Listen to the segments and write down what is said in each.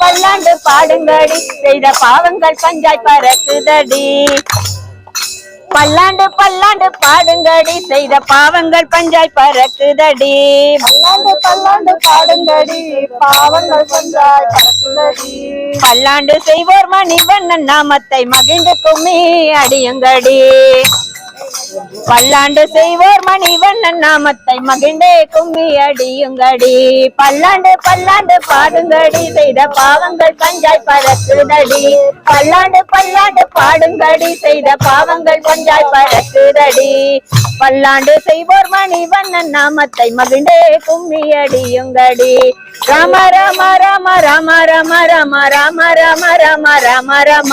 பல்லாண்டு பாடுங்கடி. செய்த பாவங்கள் பஞ்சாய் பறக்குதடி பல்லாண்டு பல்லாண்டு பாடுங்கடி. செய்த பாவங்கள் பஞ்சாய் பறக்குதடி பல்லாண்டு பல்லாண்டு பாடுங்கடி. பாவங்கள் பஞ்சாய் பறக்குதடி பல்லாண்டு செய்வோர் மணிவண்ணன் நாமத்தை மகிழ்ந்து கும்மி அடியுங்கடி. பல்லாண்டு செய்வோர் மணிவண்ணன் நாமத்தை மகிழ்ந்தே கும்மி அடியுங்கடி பல்லாண்டு பல்லாண்டு பாடுங்கடி செய்த பாவங்கள் பஞ்சாய் பறக்குதடி பல்லாண்டு பல்லாண்டு பாடுங்கடி செய்த பாவங்கள் பஞ்சாய் பறக்குதடி பல்லாண்டு செய்வோர் மணிவண்ணன் நாமத்தை மகிழ்ந்தே கும்மி அடியுங்கடி ராம ராம ராம ராம ராம ராம ராம ராம ராம ராம ராம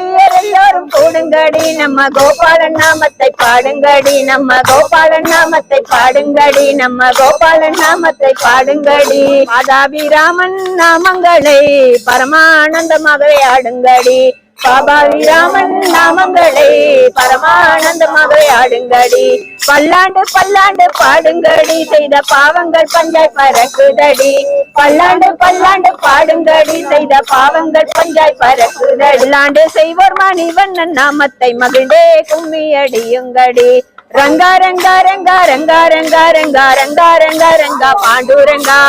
பாடுங்கடி நம்ம கோபாலன் நாமத்தை பாடுங்கடி நம்ம கோபாலன் நாமத்தை பாடுங்கடி நம்ம கோபாலன் நாமத்தை பாடுங்கடி. மாதாபிராமன் நாமங்களை பரமானந்தமாகவே ஆடுங்கடி. பாபாவிராமன் நாமங்களை பரமானந்தமாகவே ஆடுங்கடி பல்லாண்டு பல்லாண்டு பாடுங்கடி செய்த பாவங்கள் பஞ்சாய் பறக்குதடி பல்லாண்டு பல்லாண்டு பாடுங்கடி செய்த பாவங்கள் பஞ்சாய் பறக்குதடி பல்லாண்டு செய்வோர் மணிவண்ணன் நாமத்தை மகிழ்ந்தே கும்மி அடியுங்கடி ரங்கா ரங்கா ரங்கா ரங்கா ரங்கா ரங்கா ரங்கா ரங்கா ரங்கா பாண்டுரங்கா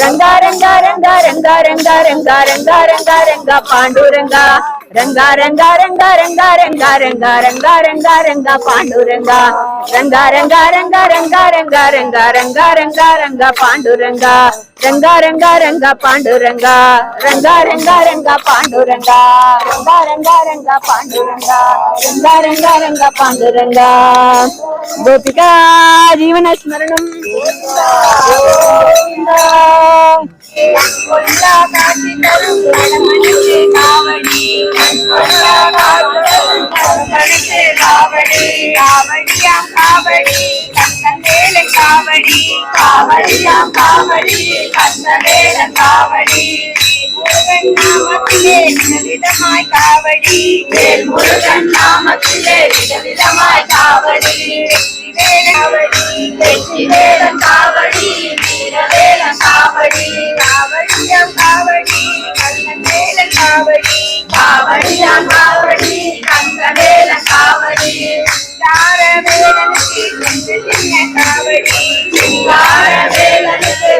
ரங்கா ரங்கா ரங்கா ரங்கா ரங்கா ரங்கா ரங்கா ரங்கா ரங்கா பாண்டுரங்கா రంగా రంగా రంగా రంగా రంగా రంగా రంగా రంగా రంగా పాండురంగా రంగా రంగా రంగా రంగా రంగా రంగా రంగా రంగా రంగా పాండురంగా రంగా రంగా రంగా పాండురంగా రంగా రంగా రంగా పాండురంగా రంగా రంగా రంగా పాండురంగా రంగా రంగా రంగా పాండురంగా గోపికా జీవన స్మరణం కావడి காவடியாம் காவடி கந்தவேல காவடி முருகன் நாமத்திலே விதவிதமாய் காவடி. வேல் முருகன் நாமத்திலே விதவிதமாய் காவடி. காவடி. வெற்றி வேலன் காவடி வீரவேலன் காவடி. காவடியாம் காவடி கண்ணன் காவடி. காவடியாம் காவடி காவடி தாரவேலனுக்கு சென்று சின்ன காவடி தாரவேலனுக்கு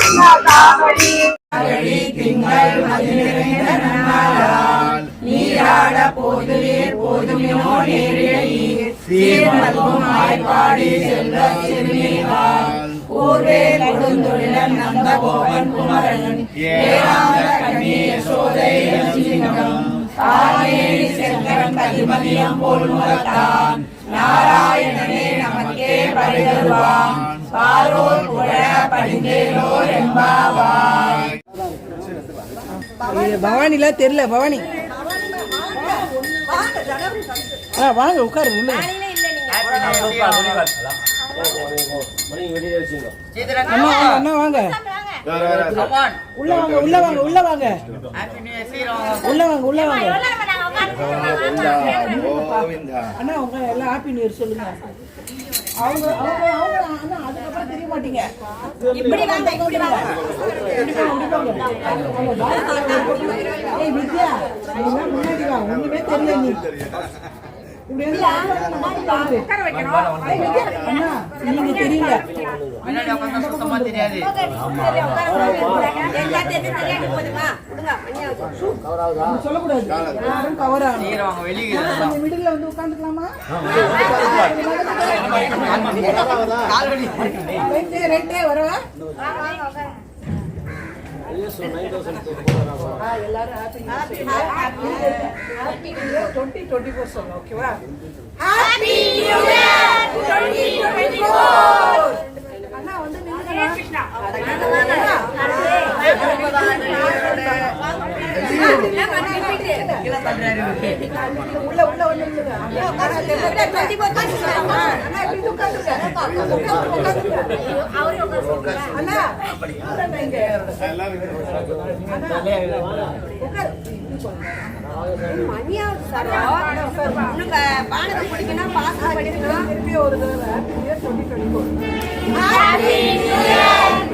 சின்ன காவடி அகழி திங்கள் மதிநிறைந்த நன்னாளால் நீராட போதுவே போதுமினோ நேரிழையீர் சீர்மதுவும் ஆய்ப்பாடி செல்ல சிறுநீரால் ஊர்வே கொடுந்தொழிலன் நந்த கோபன் குமரன் ஏராந்த கண்ணி யசோதை சிங்கம் தானே செல்ல கதிமதியம் போல் முகத்தான் நாராயணனே நமக்கே பரிதருவான் பாரோர் புகழ படிந்தேலோர் என்பாவாய். இது பவானில தெரியல பவானி. ஆ வாங்க உட்காரு அண்ணா வாங்க, அண்ணா வாங்க. உள்ள வாங்க உள்ள வாங்க உள்ள வாங்க. உள்ள வாங்க உள்ள வாங்க. அண்ணா உங்க எல்லாம் ஹாப்பி நியூ இயர் சொல்லுங்க. அவங்க அவங்க அவங்க அண்ணா அதுக்கப்புறம் தெரிய மாட்டீங்க. இப்படி வாங்க இப்படி வாங்க. ஏய் வித்யா முன்னாடி வா. ஒண்ணுமே தெரியல நீ. நீங்க தெரியல. தெரியாது. சொல்லக்கூடாது. வந்து உட்காந்துக்கலாமா எல்லாரும் happy new year twenty twenty four சொல்லுங்க ஓகேவா happy new year twenty twenty four அண்ணா வந்து நின்னுங்க மணியா சார் உனக்கு பானத்தை குடிக்கணும் பாஸ் படிக்கணும் ஒரு தடவை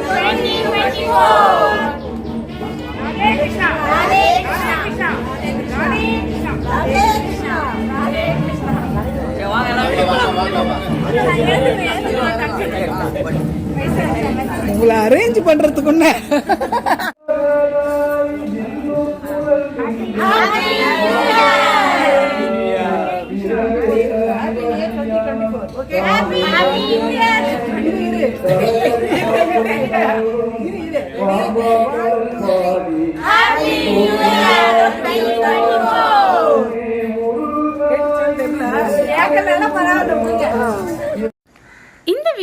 ட்வெண்ட்டி ட்வெண்ட்டி ஃபோர் உங்களை அரேஞ்ச் பண்றதுக்குன்ன.